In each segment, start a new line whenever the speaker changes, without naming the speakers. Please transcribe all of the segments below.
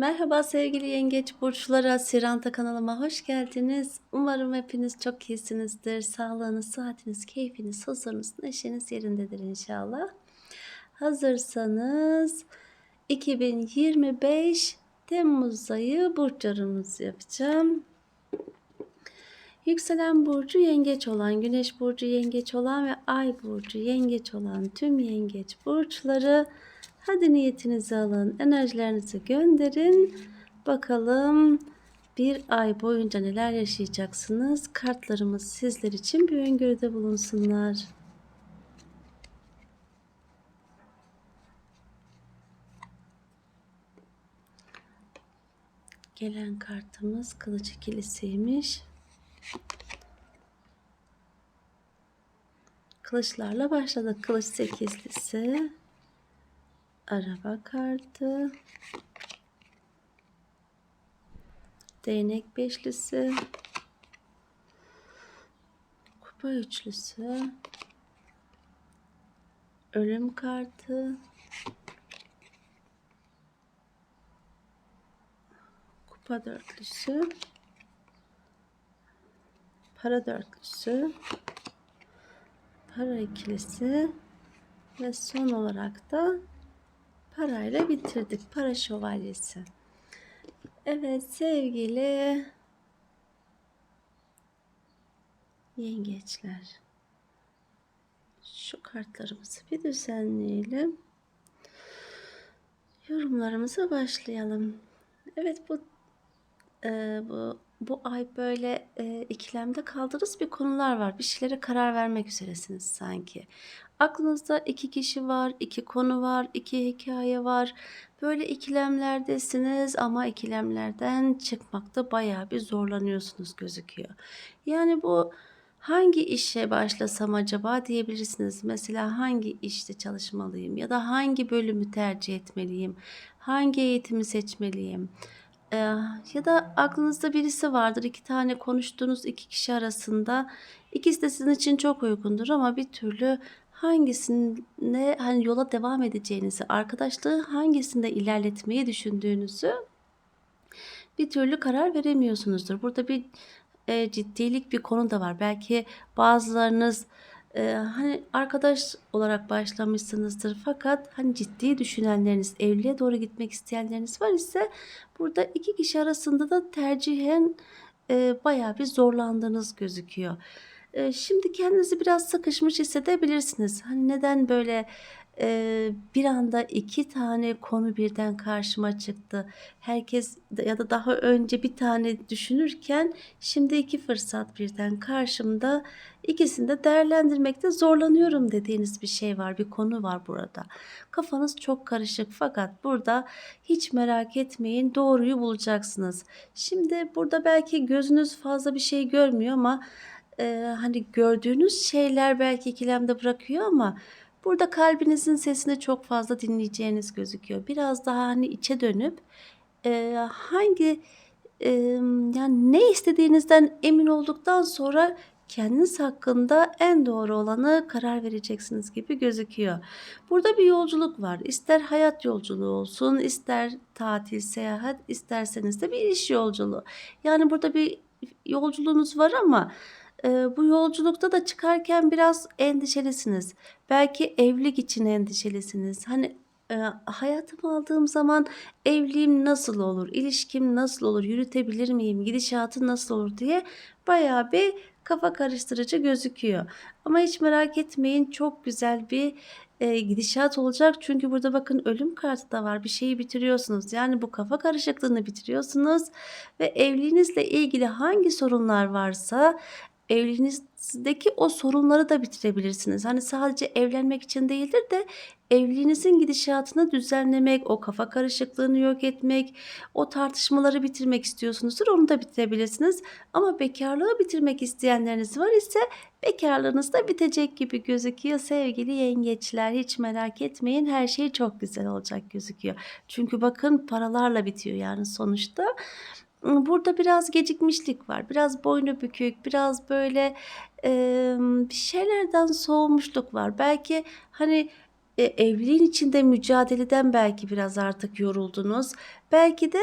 Merhaba sevgili yengeç burçları, Siranta kanalıma hoş geldiniz. Umarım hepiniz çok iyisinizdir. Sağlığınız, sıhhatiniz, keyfiniz, huzurunuz, neşeniz yerindedir inşallah. Hazırsanız 2025 Temmuz ayı burç yorumunuzu yapacağım. Yükselen burcu yengeç olan, güneş burcu yengeç olan ve ay burcu yengeç olan tüm yengeç burçları hadi niyetinizi alın, enerjilerinizi gönderin. Bakalım bir ay boyunca neler yaşayacaksınız? Kartlarımız sizler için bir öngörüde bulunsunlar. Gelen kartımız kılıç ikilisiymiş. Kılıçlarla başladık. Kılıç sekizlisi. Araba kartı. Değnek beşlisi. Kupa üçlüsü. Ölüm kartı. Kupa dörtlüsü. Para dörtlüsü para ikilisi ve son olarak da parayla bitirdik. Para şövalyesi. Evet sevgili yengeçler. Şu kartlarımızı bir düzenleyelim. Yorumlarımıza başlayalım. Evet bu e, bu bu ay böyle e, ikilemde kaldığınız bir konular var. Bir şeylere karar vermek üzeresiniz sanki. Aklınızda iki kişi var, iki konu var, iki hikaye var. Böyle ikilemlerdesiniz ama ikilemlerden çıkmakta bayağı bir zorlanıyorsunuz gözüküyor. Yani bu hangi işe başlasam acaba diyebilirsiniz. Mesela hangi işte çalışmalıyım ya da hangi bölümü tercih etmeliyim, hangi eğitimi seçmeliyim. Eee, ya da aklınızda birisi vardır. 2 tane konuştuğunuz 2 kişi arasında ikisi de sizin için çok uygundur ama bir türlü hangisine hani yola devam edeceğinizi, arkadaşlığı hangisinde ilerletmeyi düşündüğünüzü bir türlü karar veremiyorsunuzdur. Burada bir e, ciddilik bir konu da var. Belki bazılarınız e, hani arkadaş olarak başlamışsınızdır fakat hani ciddi düşünenleriniz, evliliğe doğru gitmek isteyenleriniz var ise burada iki kişi arasında da tercihen e, bayağı bir zorlandığınız gözüküyor. Şimdi kendinizi biraz sıkışmış hissedebilirsiniz. Hani neden böyle bir anda iki tane konu birden karşıma çıktı. Herkes ya da daha önce bir tane düşünürken şimdi iki fırsat birden karşımda. İkisini de değerlendirmekte zorlanıyorum dediğiniz bir şey var, bir konu var burada. Kafanız çok karışık fakat burada hiç merak etmeyin doğruyu bulacaksınız. Şimdi burada belki gözünüz fazla bir şey görmüyor ama e, hani gördüğünüz şeyler belki ikilemde bırakıyor ama burada kalbinizin sesini çok fazla dinleyeceğiniz gözüküyor. Biraz daha hani içe dönüp e, hangi e, yani ne istediğinizden emin olduktan sonra kendiniz hakkında en doğru olanı karar vereceksiniz gibi gözüküyor. Burada bir yolculuk var. İster hayat yolculuğu olsun, ister tatil, seyahat, isterseniz de bir iş yolculuğu. Yani burada bir yolculuğunuz var ama bu yolculukta da çıkarken biraz endişelisiniz. Belki evlilik için endişelisiniz. Hani e, hayatıma aldığım zaman evliliğim nasıl olur, ilişkim nasıl olur, yürütebilir miyim, gidişatı nasıl olur diye bayağı bir kafa karıştırıcı gözüküyor. Ama hiç merak etmeyin çok güzel bir gidişat olacak. Çünkü burada bakın ölüm kartı da var. Bir şeyi bitiriyorsunuz. Yani bu kafa karışıklığını bitiriyorsunuz ve evliliğinizle ilgili hangi sorunlar varsa evliliğinizdeki o sorunları da bitirebilirsiniz. Hani sadece evlenmek için değildir de evliliğinizin gidişatını düzenlemek, o kafa karışıklığını yok etmek, o tartışmaları bitirmek istiyorsunuzdur. Onu da bitirebilirsiniz. Ama bekarlığı bitirmek isteyenleriniz var ise bekarlığınız da bitecek gibi gözüküyor sevgili yengeçler. Hiç merak etmeyin her şey çok güzel olacak gözüküyor. Çünkü bakın paralarla bitiyor yani sonuçta. Burada biraz gecikmişlik var. Biraz boynu bükük, biraz böyle, emm, bir şeylerden soğumuşluk var. Belki, hani, e, evliliğin içinde mücadeleden belki biraz artık yoruldunuz. Belki de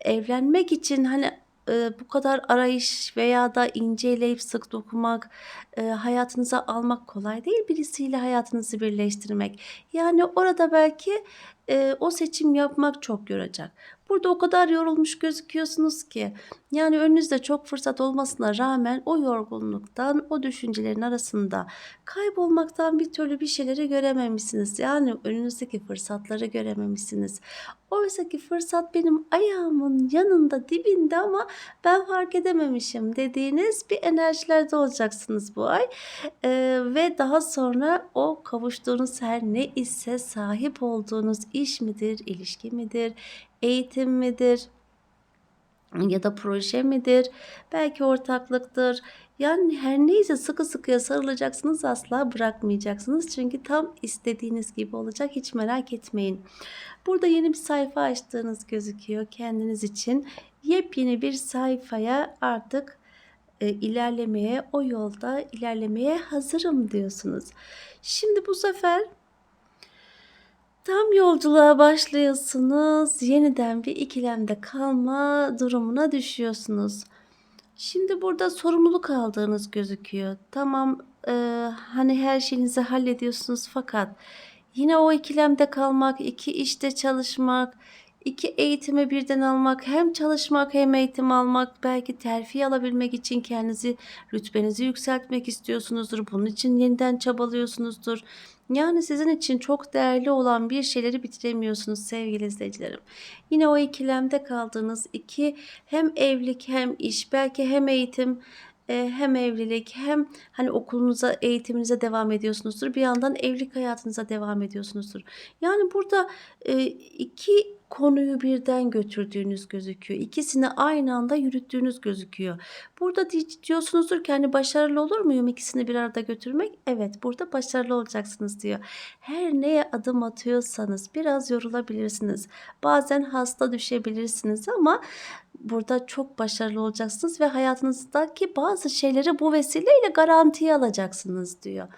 evlenmek için hani e, bu kadar arayış veya da inceleyip sık dokumak, e, hayatınıza almak kolay değil. Birisiyle hayatınızı birleştirmek. Yani orada belki e, o seçim yapmak çok yoracak. Burada o kadar yorulmuş gözüküyorsunuz ki. Yani önünüzde çok fırsat olmasına rağmen o yorgunluktan, o düşüncelerin arasında kaybolmaktan bir türlü bir şeyleri görememişsiniz. Yani önünüzdeki fırsatları görememişsiniz. Oysa ki fırsat benim ayağımın yanında, dibinde ama ben fark edememişim dediğiniz bir enerjilerde olacaksınız bu ay. Ee, ve daha sonra o kavuştuğunuz her ne ise sahip olduğunuz iş midir, ilişki midir, eğitim midir? ya da proje midir? Belki ortaklıktır. Yani her neyse sıkı sıkıya sarılacaksınız asla bırakmayacaksınız. Çünkü tam istediğiniz gibi olacak hiç merak etmeyin. Burada yeni bir sayfa açtığınız gözüküyor kendiniz için. Yepyeni bir sayfaya artık e, ilerlemeye, o yolda ilerlemeye hazırım diyorsunuz. Şimdi bu sefer Tam yolculuğa başlıyorsunuz. Yeniden bir ikilemde kalma durumuna düşüyorsunuz. Şimdi burada sorumluluk aldığınız gözüküyor. Tamam e, hani her şeyinizi hallediyorsunuz fakat yine o ikilemde kalmak, iki işte çalışmak, iki eğitimi birden almak, hem çalışmak hem eğitim almak, belki terfi alabilmek için kendinizi, rütbenizi yükseltmek istiyorsunuzdur. Bunun için yeniden çabalıyorsunuzdur. Yani sizin için çok değerli olan bir şeyleri bitiremiyorsunuz sevgili izleyicilerim. Yine o ikilemde kaldığınız iki hem evlilik hem iş belki hem eğitim e, hem evlilik hem hani okulunuza eğitiminize devam ediyorsunuzdur. Bir yandan evlilik hayatınıza devam ediyorsunuzdur. Yani burada e, iki konuyu birden götürdüğünüz gözüküyor. İkisini aynı anda yürüttüğünüz gözüküyor. Burada diyorsunuzdur ki hani başarılı olur muyum ikisini bir arada götürmek? Evet burada başarılı olacaksınız diyor. Her neye adım atıyorsanız biraz yorulabilirsiniz. Bazen hasta düşebilirsiniz ama burada çok başarılı olacaksınız ve hayatınızdaki bazı şeyleri bu vesileyle garantiye alacaksınız diyor.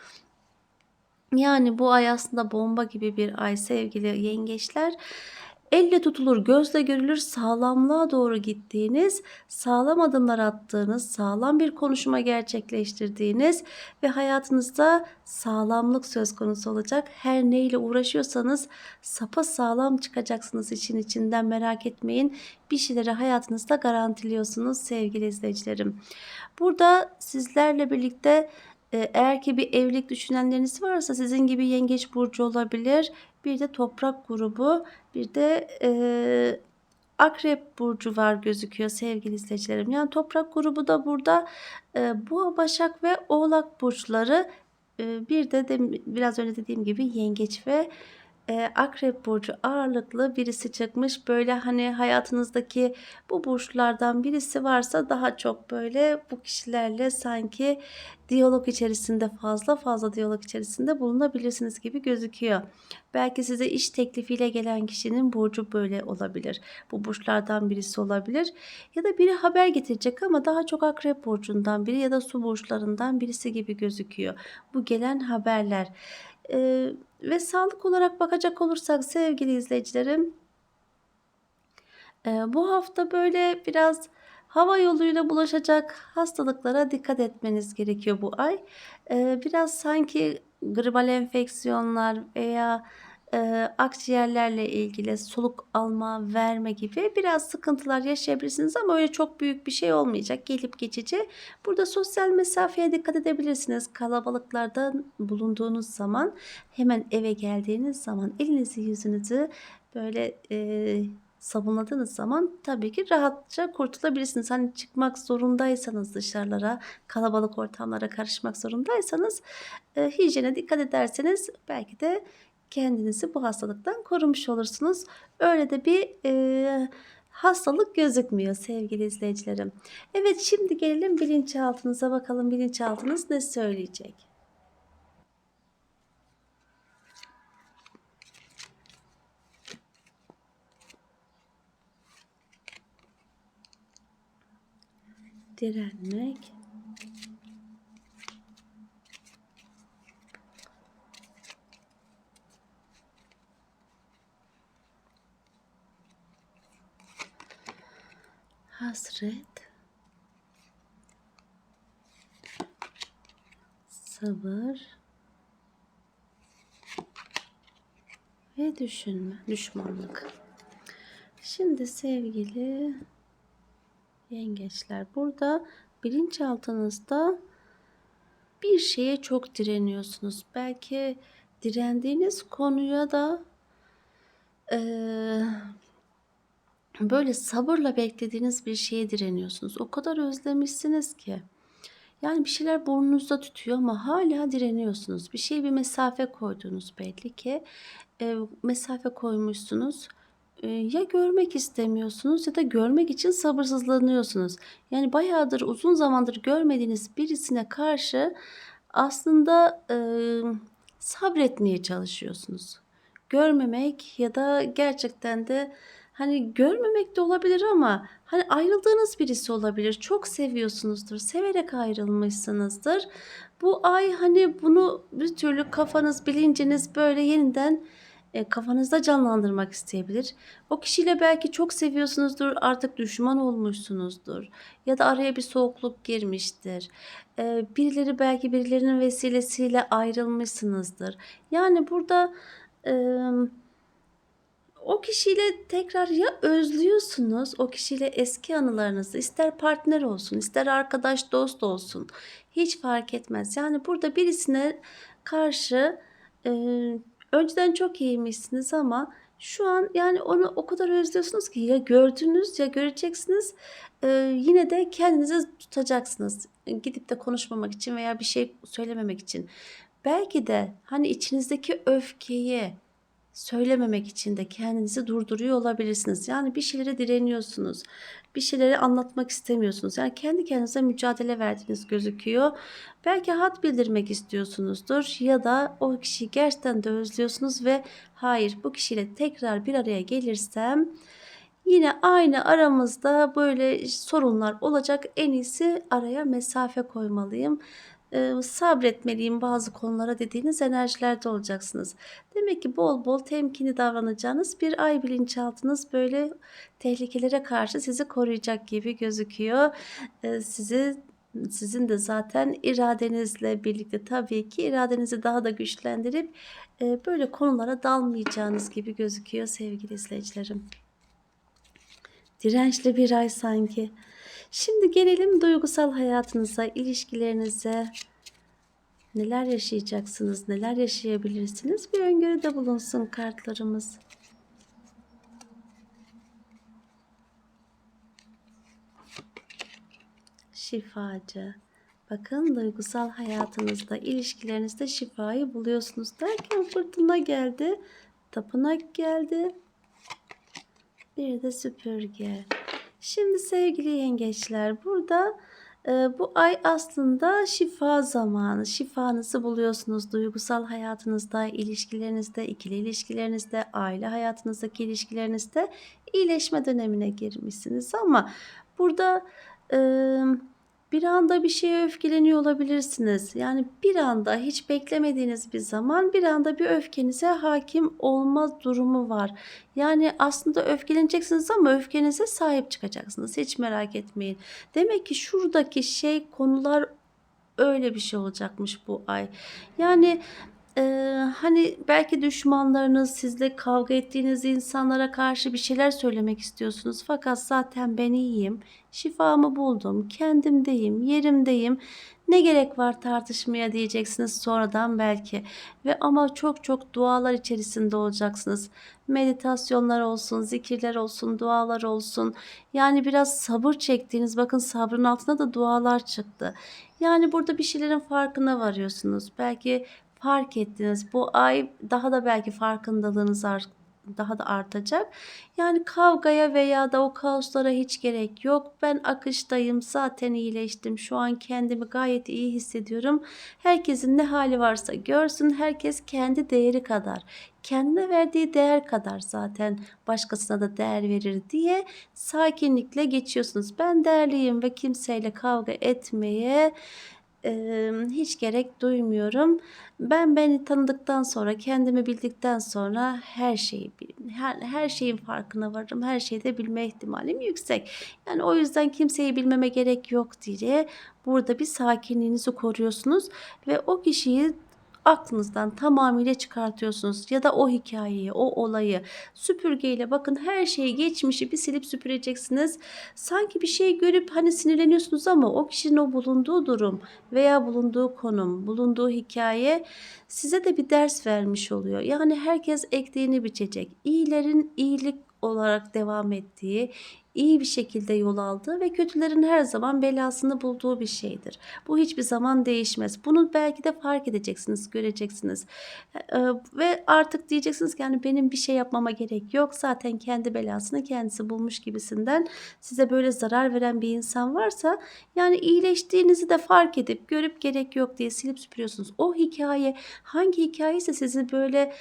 Yani bu ay aslında bomba gibi bir ay sevgili yengeçler elle tutulur, gözle görülür sağlamlığa doğru gittiğiniz, sağlam adımlar attığınız, sağlam bir konuşma gerçekleştirdiğiniz ve hayatınızda sağlamlık söz konusu olacak. Her neyle uğraşıyorsanız sapa sağlam çıkacaksınız için içinden merak etmeyin. Bir şeyleri hayatınızda garantiliyorsunuz sevgili izleyicilerim. Burada sizlerle birlikte e, eğer ki bir evlilik düşünenleriniz varsa sizin gibi yengeç burcu olabilir bir de toprak grubu, bir de e, akrep burcu var gözüküyor sevgili izleyicilerim. Yani toprak grubu da burada e, boğa, başak ve oğlak burçları e, bir de, de biraz önce dediğim gibi yengeç ve e, akrep burcu ağırlıklı birisi çıkmış. Böyle hani hayatınızdaki bu burçlardan birisi varsa daha çok böyle bu kişilerle sanki diyalog içerisinde fazla fazla diyalog içerisinde bulunabilirsiniz gibi gözüküyor. Belki size iş teklifiyle gelen kişinin burcu böyle olabilir. Bu burçlardan birisi olabilir. Ya da biri haber getirecek ama daha çok akrep burcundan biri ya da su burçlarından birisi gibi gözüküyor. Bu gelen haberler. Ee, ve sağlık olarak bakacak olursak sevgili izleyicilerim e, bu hafta böyle biraz hava yoluyla bulaşacak hastalıklara dikkat etmeniz gerekiyor bu ay. E, biraz sanki gribal enfeksiyonlar veya akciğerlerle ilgili soluk alma, verme gibi biraz sıkıntılar yaşayabilirsiniz ama öyle çok büyük bir şey olmayacak. Gelip geçici. Burada sosyal mesafeye dikkat edebilirsiniz. Kalabalıklarda bulunduğunuz zaman hemen eve geldiğiniz zaman elinizi yüzünüzü böyle e, sabunladığınız zaman tabii ki rahatça kurtulabilirsiniz. Hani çıkmak zorundaysanız dışarılara, kalabalık ortamlara karışmak zorundaysanız e, hijyene dikkat ederseniz belki de kendinizi bu hastalıktan korumuş olursunuz. Öyle de bir e, hastalık gözükmüyor sevgili izleyicilerim. Evet şimdi gelelim bilinçaltınıza bakalım bilinçaltınız ne söyleyecek? Direnmek, Hasret. Sabır. Ve düşünme, düşmanlık. Şimdi sevgili yengeçler burada bilinçaltınızda bir şeye çok direniyorsunuz. Belki direndiğiniz konuya da eee, böyle sabırla beklediğiniz bir şeye direniyorsunuz. O kadar özlemişsiniz ki. Yani bir şeyler burnunuzda tütüyor ama hala direniyorsunuz. Bir şeye bir mesafe koydunuz belli ki. Eee, mesafe koymuşsunuz. Eee, ya görmek istemiyorsunuz ya da görmek için sabırsızlanıyorsunuz. Yani bayağıdır, uzun zamandır görmediğiniz birisine karşı aslında eee, sabretmeye çalışıyorsunuz. Görmemek ya da gerçekten de hani görmemek de olabilir ama hani ayrıldığınız birisi olabilir. Çok seviyorsunuzdur. Severek ayrılmışsınızdır. Bu ay hani bunu bir türlü kafanız, bilinciniz böyle yeniden e, kafanızda canlandırmak isteyebilir. O kişiyle belki çok seviyorsunuzdur, artık düşman olmuşsunuzdur. Ya da araya bir soğukluk girmiştir. E, birileri belki birilerinin vesilesiyle ayrılmışsınızdır. Yani burada e, o kişiyle tekrar ya özlüyorsunuz o kişiyle eski anılarınızı ister partner olsun ister arkadaş dost olsun hiç fark etmez. Yani burada birisine karşı e, önceden çok iyiymişsiniz ama şu an yani onu o kadar özlüyorsunuz ki ya gördünüz ya göreceksiniz e, yine de kendinizi tutacaksınız. Gidip de konuşmamak için veya bir şey söylememek için. Belki de hani içinizdeki öfkeyi söylememek için de kendinizi durduruyor olabilirsiniz. Yani bir şeylere direniyorsunuz. Bir şeyleri anlatmak istemiyorsunuz. Yani kendi kendinize mücadele verdiğiniz gözüküyor. Belki hat bildirmek istiyorsunuzdur ya da o kişiyi gerçekten de özlüyorsunuz ve hayır bu kişiyle tekrar bir araya gelirsem yine aynı aramızda böyle sorunlar olacak. En iyisi araya mesafe koymalıyım e, sabretmeliyim bazı konulara dediğiniz enerjilerde olacaksınız. Demek ki bol bol temkinli davranacağınız bir ay bilinçaltınız böyle tehlikelere karşı sizi koruyacak gibi gözüküyor. E, sizi sizin de zaten iradenizle birlikte tabii ki iradenizi daha da güçlendirip e, böyle konulara dalmayacağınız gibi gözüküyor sevgili izleyicilerim. Dirençli bir ay sanki. Şimdi gelelim duygusal hayatınıza, ilişkilerinize. Neler yaşayacaksınız, neler yaşayabilirsiniz? Bir öngörüde bulunsun kartlarımız. Şifacı. Bakın duygusal hayatınızda, ilişkilerinizde şifayı buluyorsunuz derken fırtına geldi, tapınak geldi, bir de süpürge. Şimdi sevgili yengeçler burada e, bu ay aslında şifa zamanı. Şifanızı buluyorsunuz duygusal hayatınızda, ilişkilerinizde, ikili ilişkilerinizde, aile hayatınızdaki ilişkilerinizde iyileşme dönemine girmişsiniz. Ama burada e, bir anda bir şeye öfkeleniyor olabilirsiniz. Yani bir anda hiç beklemediğiniz bir zaman bir anda bir öfkenize hakim olma durumu var. Yani aslında öfkeleneceksiniz ama öfkenize sahip çıkacaksınız. Hiç merak etmeyin. Demek ki şuradaki şey konular öyle bir şey olacakmış bu ay. Yani Eee, hani belki düşmanlarınız, sizle kavga ettiğiniz insanlara karşı bir şeyler söylemek istiyorsunuz. Fakat zaten ben iyiyim, şifamı buldum, kendimdeyim, yerimdeyim. Ne gerek var tartışmaya diyeceksiniz sonradan belki. Ve ama çok çok dualar içerisinde olacaksınız. Meditasyonlar olsun, zikirler olsun, dualar olsun. Yani biraz sabır çektiğiniz, bakın sabrın altında da dualar çıktı. Yani burada bir şeylerin farkına varıyorsunuz. Belki fark ettiniz. Bu ay daha da belki farkındalığınız daha da artacak. Yani kavgaya veya da o kaoslara hiç gerek yok. Ben akıştayım. Zaten iyileştim. Şu an kendimi gayet iyi hissediyorum. Herkesin ne hali varsa görsün. Herkes kendi değeri kadar, kendine verdiği değer kadar zaten başkasına da değer verir diye sakinlikle geçiyorsunuz. Ben değerliyim ve kimseyle kavga etmeye emm, hiç gerek duymuyorum. Ben beni tanıdıktan sonra, kendimi bildikten sonra her şeyi her her şeyin farkına varırım. Her şeyi de bilme ihtimalim yüksek. Yani o yüzden kimseyi bilmeme gerek yok diye burada bir sakinliğinizi koruyorsunuz ve o kişiyi aklınızdan tamamıyla çıkartıyorsunuz ya da o hikayeyi, o olayı süpürgeyle bakın her şeyi, geçmişi bir silip süpüreceksiniz. Sanki bir şey görüp, hani, sinirleniyorsunuz ama o kişinin o bulunduğu durum veya bulunduğu konum, bulunduğu hikaye size de bir ders vermiş oluyor. Yani herkes ektiğini biçecek. İyilerin iyilik olarak devam ettiği, iyi bir şekilde yol aldığı ve kötülerin her zaman belasını bulduğu bir şeydir. Bu hiçbir zaman değişmez. Bunu belki de fark edeceksiniz, göreceksiniz. Eee, ve artık diyeceksiniz ki, yani, benim bir şey yapmama gerek yok. Zaten kendi belasını kendisi bulmuş gibisinden size böyle zarar veren bir insan varsa, yani, iyileştiğinizi de fark edip, görüp gerek yok diye silip süpürüyorsunuz. O hikaye hangi hikâyeyse sizi böyle,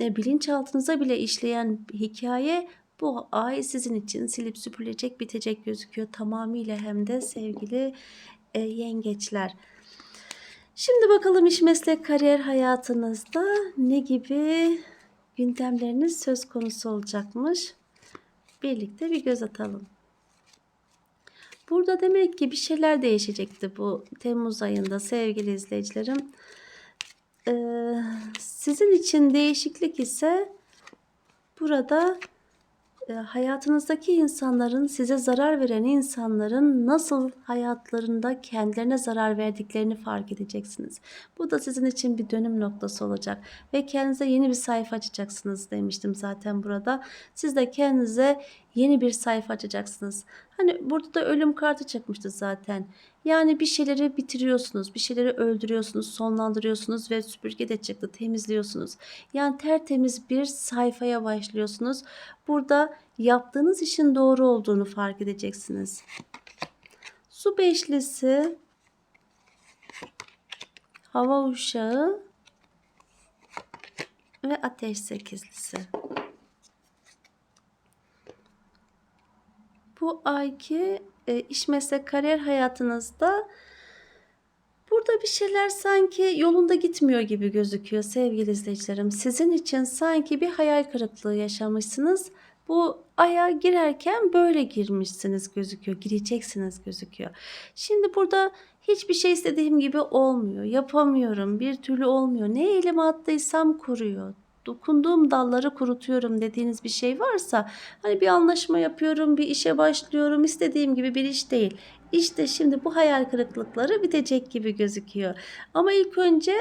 eee, bilinçaltınıza bile işleyen hikaye bu ay sizin için silip süpürülecek, bitecek gözüküyor tamamıyla hem de sevgili, eee, yengeçler. Şimdi bakalım iş, meslek, kariyer hayatınızda ne gibi gündemleriniz söz konusu olacakmış? Birlikte bir göz atalım. Burada demek ki bir şeyler değişecekti bu temmuz ayında sevgili izleyicilerim. Eee, sizin için değişiklik ise burada, hayatınızdaki insanların, size zarar veren insanların nasıl hayatlarında kendilerine zarar verdiklerini fark edeceksiniz. Bu da sizin için bir dönüm noktası olacak ve kendinize yeni bir sayfa açacaksınız demiştim zaten burada. Siz de kendinize yeni bir sayfa açacaksınız. Hani, burada da ölüm kartı çıkmıştı zaten. Yani, bir şeyleri bitiriyorsunuz, bir şeyleri öldürüyorsunuz, sonlandırıyorsunuz ve süpürge de çıktı, temizliyorsunuz. Yani, tertemiz bir sayfaya başlıyorsunuz. Burada yaptığınız işin doğru olduğunu fark edeceksiniz. Su beşlisi hava uşağı ve ateş sekizlisi. Bu ayki, iş, meslek, kariyer hayatınızda burada bir şeyler sanki yolunda gitmiyor gibi gözüküyor sevgili izleyicilerim. Sizin için sanki bir hayal kırıklığı yaşamışsınız. Bu aya girerken böyle girmişsiniz gözüküyor, gireceksiniz gözüküyor. Şimdi burada hiçbir şey istediğim gibi olmuyor, yapamıyorum, bir türlü olmuyor. Ne elime attıysam kuruyor, dokunduğum dalları kurutuyorum dediğiniz bir şey varsa, hani, bir anlaşma yapıyorum, bir işe başlıyorum, istediğim gibi bir iş değil. İşte şimdi bu hayal kırıklıkları bitecek gibi gözüküyor. Ama ilk önce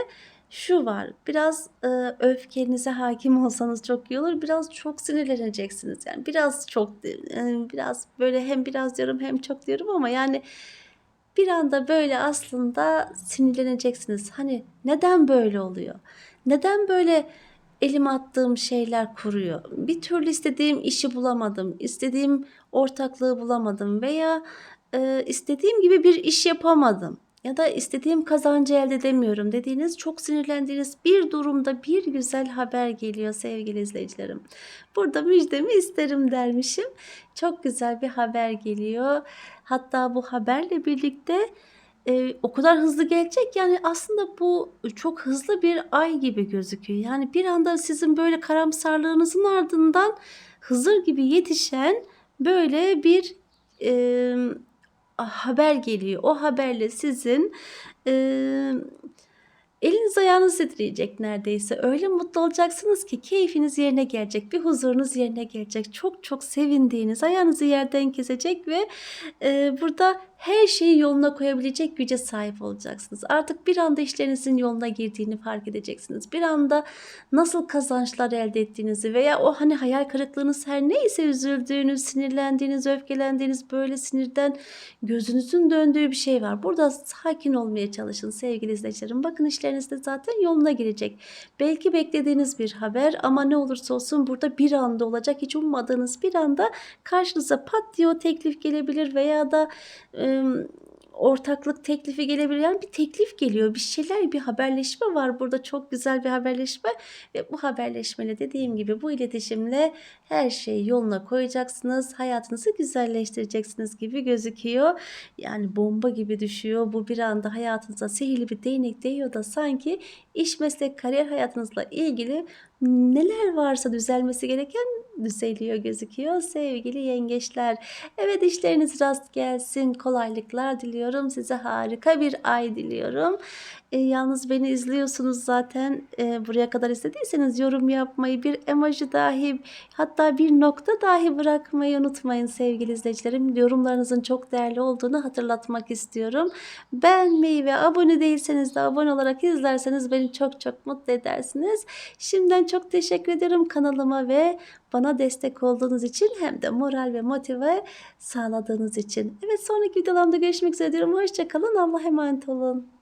şu var, biraz, eee, öfkenize hâkim olsanız çok iyi olur. Biraz çok sinirleneceksiniz. Yani, biraz çok, eee, biraz böyle hem biraz diyorum hem çok diyorum ama, yani, bir anda böyle aslında sinirleneceksiniz. Hani, neden böyle oluyor? Neden böyle elime attığım şeyler kuruyor? Bir türlü istediğim işi bulamadım, istediğim ortaklığı bulamadım veya, eee, istediğim gibi bir iş yapamadım ya da istediğim kazancı elde edemiyorum dediğiniz, çok sinirlendiğiniz bir durumda bir güzel haber geliyor sevgili izleyicilerim. Burada müjdemi isterim dermişim. Çok güzel bir haber geliyor. Hatta bu haberle birlikte, eee, o kadar hızlı gelecek yani aslında bu çok hızlı bir ay gibi gözüküyor. Yani, bir anda sizin böyle karamsarlığınızın ardından Hızır gibi yetişen böyle bir, ah, haber geliyor. O haberle sizin, emm, eliniz ayağınız titreyecek neredeyse. Öyle mutlu olacaksınız ki keyfiniz yerine gelecek, bir huzurunuz yerine gelecek. Çok çok sevindiğiniz, ayağınızı yerden kesecek ve, eee, burada her şeyi yoluna koyabilecek güce sahip olacaksınız. Artık bir anda işlerinizin yoluna girdiğini fark edeceksiniz. Bir anda nasıl kazançlar elde ettiğinizi veya o, hani, hayal kırıklığınız her neyse üzüldüğünüz, sinirlendiğiniz, öfkelendiğiniz, böyle sinirden gözünüzün döndüğü bir şey var. Burada sakin olmaya çalışın sevgili izleyicilerim. Bakın işleriniz de zaten yoluna girecek. Belki beklediğiniz bir haber ama ne olursa olsun burada bir anda olacak. Hiç ummadığınız bir anda karşınıza pat diye o teklif gelebilir veya da, emm, ortaklık teklifi gelebilir. Yani bir teklif geliyor. Bir şeyler, bir haberleşme var burada. Çok güzel bir haberleşme ve bu haberleşmeyle dediğim gibi bu iletişimle her şeyi yoluna koyacaksınız. Hayatınızı güzelleştireceksiniz gibi gözüküyor. Yani bomba gibi düşüyor. Bu bir anda hayatınıza sihirli bir değnek değiyor da sanki iş, meslek, kariyer hayatınızla ilgili neler varsa düzelmesi gereken düzeliyor gözüküyor sevgili yengeçler. Evet işleriniz rast gelsin. Kolaylıklar diliyorum. Size harika bir ay diliyorum. E, yalnız beni izliyorsunuz zaten. E, buraya kadar izlediyseniz yorum yapmayı, bir emoji dahi hatta bir nokta dahi bırakmayı unutmayın sevgili izleyicilerim. Yorumlarınızın çok değerli olduğunu hatırlatmak istiyorum. Beğenmeyi ve abone değilseniz de abone olarak izlerseniz beni çok çok mutlu edersiniz. Şimdiden çok teşekkür ederim kanalıma ve bana destek olduğunuz için hem de moral ve motive sağladığınız için. Evet sonraki videolarımda görüşmek üzere diyorum. Hoşçakalın. Allah'a emanet olun.